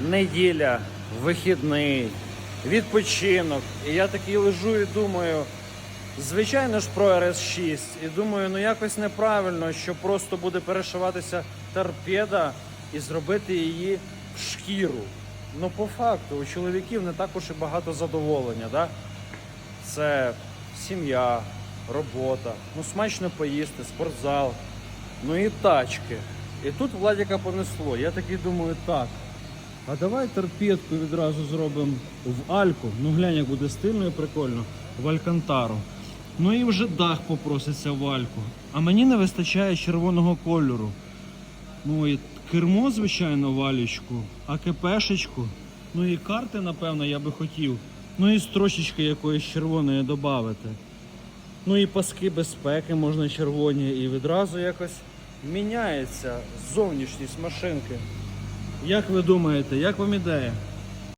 неділя, вихідний, відпочинок. І я такий лежу і думаю, звичайно ж про РС-6. І думаю, ну якось неправильно, що просто буде перешиватися торпеда і зробити її в шкіру. Ну, по факту, у чоловіків не так уж і багато задоволення. Да? Це сім'я, робота, ну смачно поїсти, спортзал, ну і тачки. І тут Владіка понесло. Я такий думаю, так. А давай торпедку відразу зробимо в Альку. Ну глянь, як буде стильно і прикольно. В Алькантару. Ну і вже дах попроситься в Альку. А мені не вистачає червоного кольору. Ну і кермо, звичайно, валічку, а КПшечку. Ну і карти, напевно, я би хотів. Ну і строчечки якоїсь червоної додати. Ну і паски безпеки можна червоні, і відразу якось міняється зовнішність машинки. Як ви думаєте, як вам ідея?